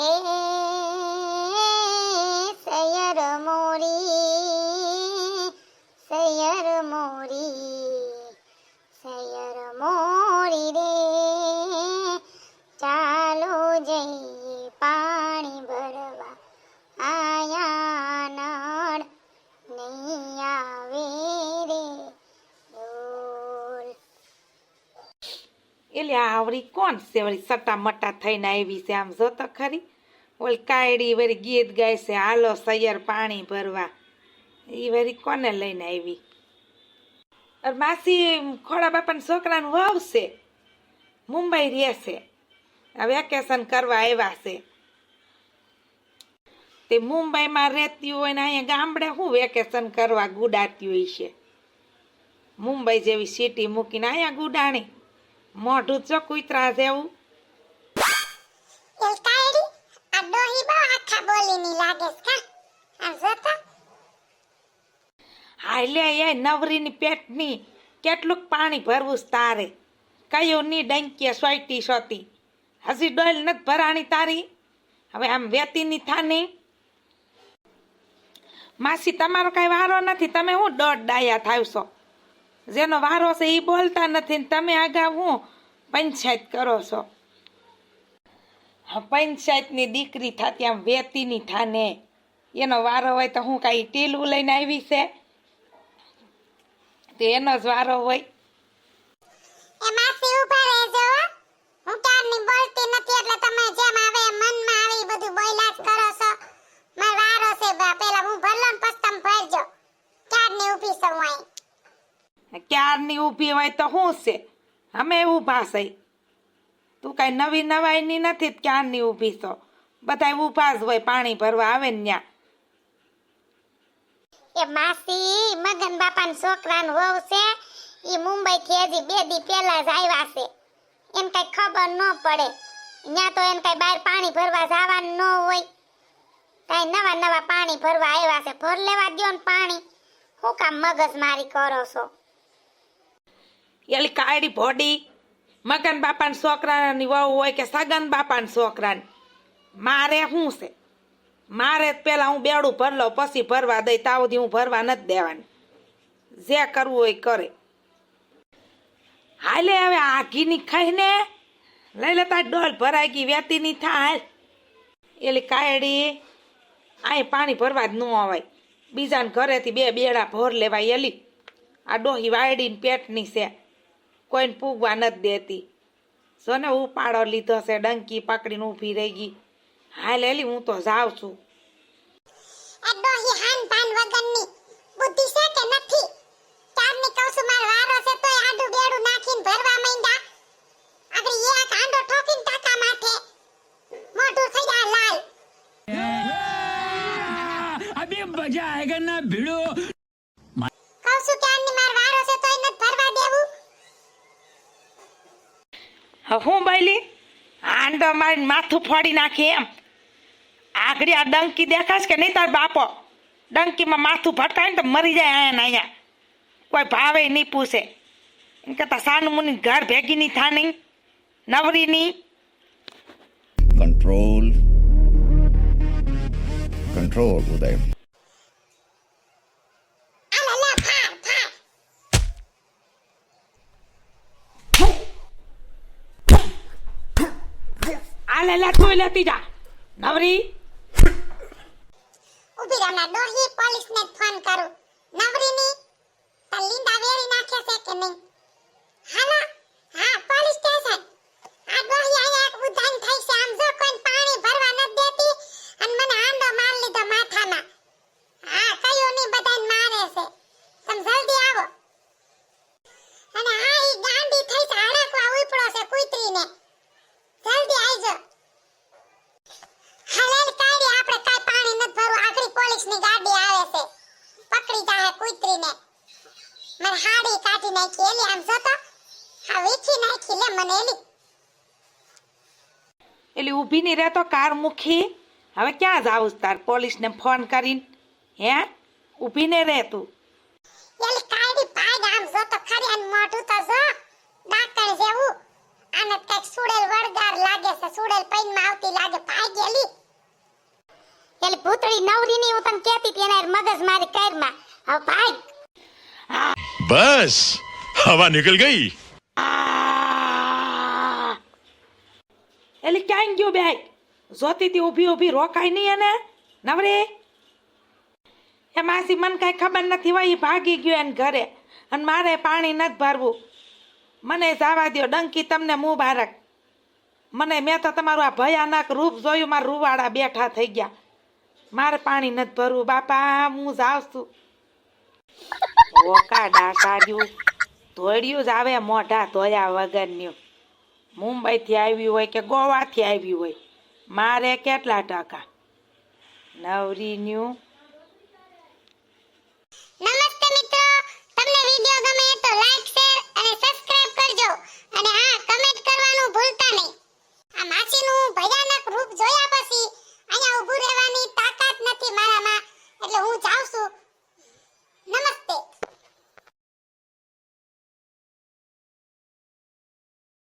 હે સૈયર એટલે આ આવડી કોણ છે? વળી સટા મટા થઈને આવી છે આમ જોતો ખરી? ઓલી કાયડી વળી ગીત ગાય છે, હાલો સૈયર પાણી ભરવા. એ વળી કોને લઈને આવી? અરે માસી, ખોડા બાપાના છોકરાનું વાવશે મુંબઈ રહે છે. આ વેકેશન કરવા આવ્યા છે. તે મુંબઈમાં રહેતી હોય ને અહીંયા ગામડે શું વેકેશન કરવા ગુડાતી હોય છે. મુંબઈ જેવી સિટી મૂકીને અહીંયા ગુડાણી. મોઢું જો કોઈ જેવું એવું. આ ડોહી બહુ આખા બોલીની લાગે છે જોતો હાલે એ નવરીની પેટની કેટલુંક પાણી ભરવું છે તારે. કયું ની ડંકીએ સોયટી સોતી. હજી ડોલ નથી ભરાણી તારી. હવે આમ વેતીની થાની. માસી તમારો કાંઈ વારો નથી. તમે હું દોઢ ડાયા થાવશો? જેનો વારો છે એ બોલતા નથી ને તમે આગા હું પંચાયત કરો છો? પંચાયતની દીકરી થતી આમ વેતીની થાને. એનો વારો હોય તો હું કાંઈ ટીલું લઈને આવી છે? તે એનો જ વારો હોય એ માસી ઊભા રહેજો હો. હું ક્યારની બોલતી નથી એટલે તમે જેમ આવે એમ મનમાં આવે ઈ બધું બોલ્યા જ કરો છો મારો વારો છે બા પેલા હું ભરલો ને પછી તમે ભરજો ક્યારની ઊભી છું હું અહીં ક્યારની ઊભી હોય તો શું છે? અમે ઊભા છે તું કાંઈ નવી નવાઈની નથી જ ક્યારની ઊભી છો? બધા ઊભા હોય, પાણી ભરવા આવે ને ત્યાં એ માસી, મગન બાપાના છોકરાનું વહુ છે એ મુંબઈ થી હજી બે દી પહેલા જ આવ્યા છે. એને કઈ ખબર ન પડે. ત્યાં તો એને કઈ બહાર પાણી ભરવા જવાનું ન હોય. કઈ નવા નવા પાણી ભરવા આવ્યા છે. ભર લેવા દ્યો ને પાણી. હું કામ મગજ મારી કરો છો? એલી કાયડી ભોડી. મગન બાપાના છોકરાની વહુ હોય કે સગન બાપાના છોકરાની. મારે શું છે? મારે પેલા હું બેડું ભર લઉં પછી ભરવા દઈ, તાવ સુધી હું ભરવા નથી દેવાની. જે કરવું હોય કરે. હાલે હવે આ ઘીની ખાઈને લઈ લેતા ડોલ ભરાઈ ગઈ વેતીની થાય. એલી કાયડી અહીં પાણી ભરવા જ ન અવાય. બીજાને ઘરેથી બે બેડા ભોર લેવાય એલી. આ ડોહી વાયડીને પેટની છે. કોઈને પૂગવા નથી દેતી. સોને ઉપાડો લીધો છે ડંકી પકડીને ઊભી રહી ગઈ. હાલ લેલી હું તો જાઉં છું. આ ડોહી હાન પાન વગરની બુદ્ધિ છે કે નથી? ચારની કહું છું માર વારો છે તોય આડું બેડું નાખીને ભરવા માંડ્યા. આપણે એ આ કાંડો ઠોકીને કાકા માથે મોઢું થઈ ગયા લાલ. અભી મજા આયેગા ના ભીડો. હું બોલી આંડો મારી માથું ફોડી નાખી એમ. આગળ આ ડંકી દેખાશ કે નહીં તાર બાપો? ડંકીમાં માથું ભટકાય ને તો મરી જાય અહીંયા અહીંયા કોઈ ભાવે નહીં પૂછે. એમ કહેતા સાનુમુની ઘર ભેગી નહીં થાની, નવરી નહીં. Control control Uday. આ લે લે તું લેતી જા. નવરી. રહો હમણાં ડોહી પોલીસને જ ફોન કરું. નવરીની તાર લીંડા વેરી નાખે છે કે નહીં? હાલો, હા, પોલીસ સ્ટેશન. આ ડોહી એક ઉધાન થઈ છે. આમ જો કોઈ પાણી ભરવા નથી દેતી અને મને હાંડો માર લીધો માથામાં હા કયું નહીં બધાને મારે છે તમે જલ્દી આવો અને હા ઈ ગાંડી થઈ છે હડકવા ઉપડો છે કૂતરીને જલ્દી આવજો હલેલ કાઢી આપણે કાઈ પાણી નથી ભરવું આગળ પોલીસની ગાડી આવે છે પકડી જાહે કૂતરીને મને હાડી કાઢી નાખી એલી આમ જોતો હા વીખી નાખી લે મને એલી એટલે ઊભી નહીં રહેતો કાર મૂકી હવે ક્યાં જાવું તાર પોલીસને ફોન કરીને? હે? ઊભી ને રહે તું. એલી કાઢી ભાગ આમ જોતો ખરી અને મોટું તો જો. ડાકણ જેવું. અને કંઈક સુડેલ વળગાર લાગે છે સુડેલ પૈનમાં આવતી લાગે ભાગ એલી. પેલી ભૂતળી નવરીની હું તને કહેતી હતી એના મગજ મારી કરમાં હવે ભાઈ बस हवा निकल गई આ! એલી ક્યાં ગયો બે જોતી તી ઊભી ઊભી રોકાય નહીં એને નવરી એ માસી મને કાંઈ ખબર નથી હોય ઈ ભાગી ગયો એને ઘરે અને મારે પાણી નથી ભરવું મને જવા દ્યો ડંકી તમને મું બારક મને મેં તો તમારું આ ભયાનક રૂપ જોયું મારા રૂવાડા બેઠા થઈ ગયા મારે પાણી નથી ભરવું બાપા હું જાઉં છું ઓકા ડાકાડ્યું ધોળિયું જ આવે, મોઢા ધોયા વગરનું. મુંબઈથી આવ્યું હોય કે ગોવાથી આવ્યું હોય, મારે કેટલા ટકા? નવરીન્યું. નમસ્તે મિત્રો હા, કમેન્ટ કરવાનું ભૂલતા આ માસીનું ભયાનક રૂપ